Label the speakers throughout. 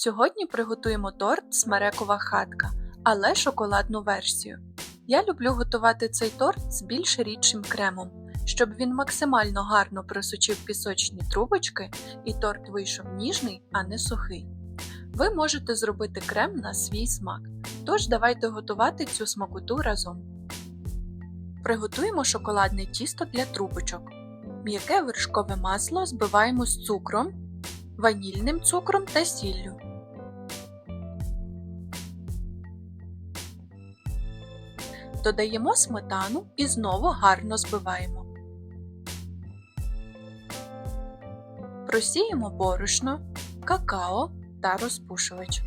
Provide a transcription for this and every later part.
Speaker 1: Сьогодні приготуємо торт смерекова хатка, але шоколадну версію. Я люблю готувати цей торт з більш рідшим кремом, щоб він максимально гарно просочив пісочні трубочки і торт вийшов ніжний, а не сухий. Ви можете зробити крем на свій смак, тож давайте готувати цю смакоту разом. Приготуємо шоколадне тісто для трубочок. М'яке вершкове масло збиваємо з цукром, ванільним цукром та сіллю. Додаємо сметану і знову гарно збиваємо. Просіємо борошно, какао та розпушувач.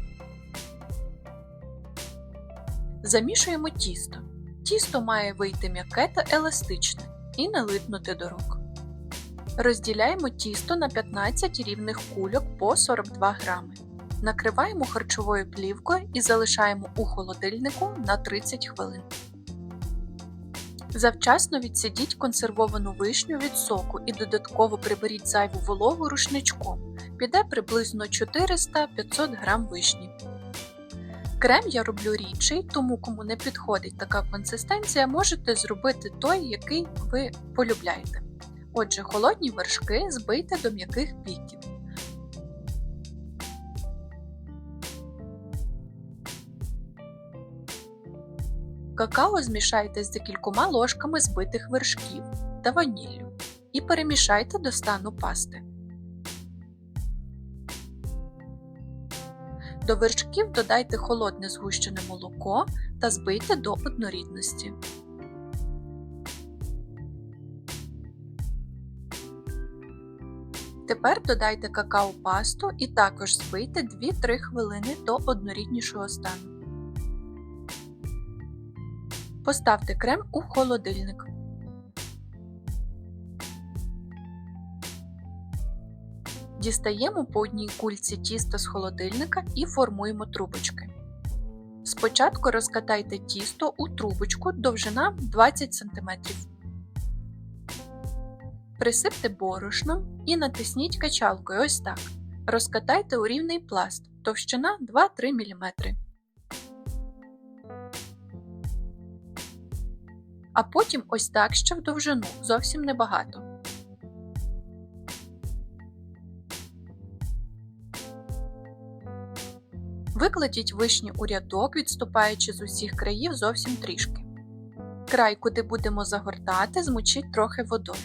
Speaker 1: Замішуємо тісто. Тісто має вийти м'яке та еластичне і не липнути до рук. Розділяємо тісто на 15 рівних кульок по 42 грами. Накриваємо харчовою плівкою і залишаємо у холодильнику на 30 хвилин. Завчасно відсидіть консервовану вишню від соку і додатково приберіть зайву вологу рушничком. Піде приблизно 400-500 г вишні. Крем я роблю рідший, тому кому не підходить така консистенція, можете зробити той, який ви полюбляєте. Отже, холодні вершки збийте до м'яких піків. Какао змішайте з декількома ложками збитих вершків та ваніллю і перемішайте до стану пасти. До вершків додайте холодне згущене молоко та збийте до однорідності. Тепер додайте какао-пасту і також збийте 2-3 хвилини до одноріднішого стану. Поставте крем у холодильник. Дістаємо по одній кульці тіста з холодильника і формуємо трубочки. Спочатку розкатайте тісто у трубочку довжина 20 см. Присипте борошном і натисніть качалкою ось так. Розкатайте у рівний пласт товщина 2-3 мм. А потім ось так ще в довжину, зовсім небагато. Викладіть вишні у рядок, відступаючи з усіх країв зовсім трішки. Край, куди будемо загортати, змочіть трохи водою.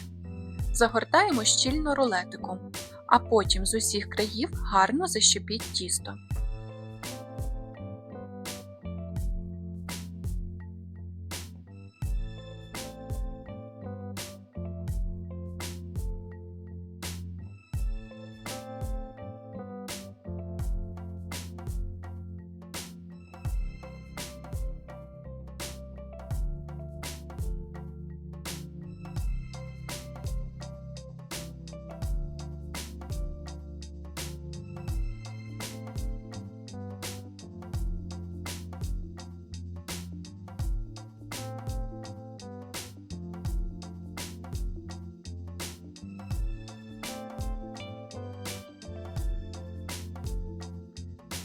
Speaker 1: Загортаємо щільно рулетиком, а потім з усіх країв гарно защепіть тісто.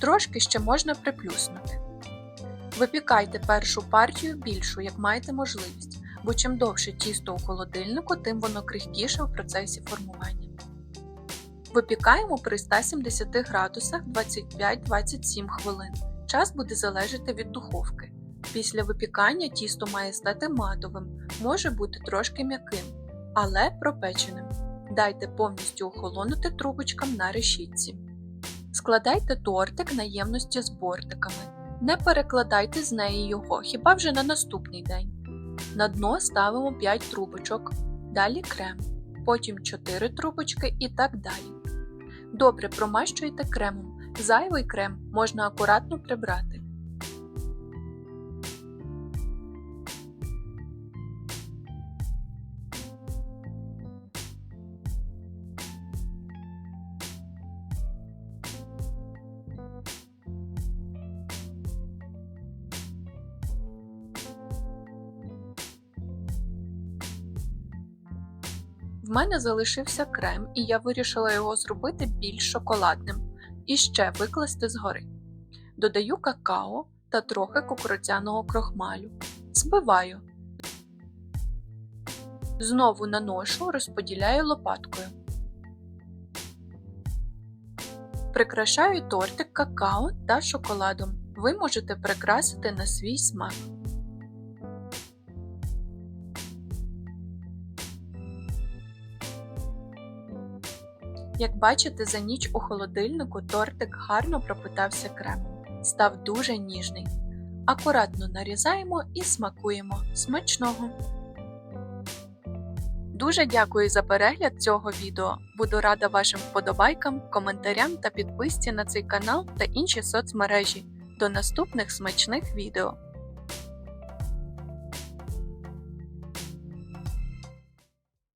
Speaker 1: Трошки ще можна приплюснути. Випікайте першу партію більшу, як маєте можливість, бо чим довше тісто у холодильнику, тим воно крихкіше в процесі формування. Випікаємо при 170 градусах 25-27 хвилин. Час буде залежати від духовки. Після випікання тісто має стати матовим, може бути трошки м'яким, але пропеченим. Дайте повністю охолонути трубочкам на решітці. Складайте тортик на ємності з бортиками. Не перекладайте з неї його, хіба вже на наступний день. На дно ставимо 5 трубочок, далі крем, потім 4 трубочки і так далі. Добре промащуйте кремом. Зайвий крем можна акуратно прибрати. В мене залишився крем, і я вирішила його зробити більш шоколадним. і ще викласти згори. Додаю какао та трохи кукурудзяного крохмалю. Збиваю. Знову наношу, розподіляю лопаткою. Прикрашаю тортик какао та шоколадом. Ви можете прикрасити на свій смак. Як бачите, за ніч у холодильнику тортик гарно пропитався кремом. Став дуже ніжний. Акуратно нарізаємо і смакуємо. Смачного! Дуже дякую за перегляд цього відео. Буду рада вашим вподобайкам, коментарям та підписці на цей канал та інші соцмережі. До наступних смачних відео!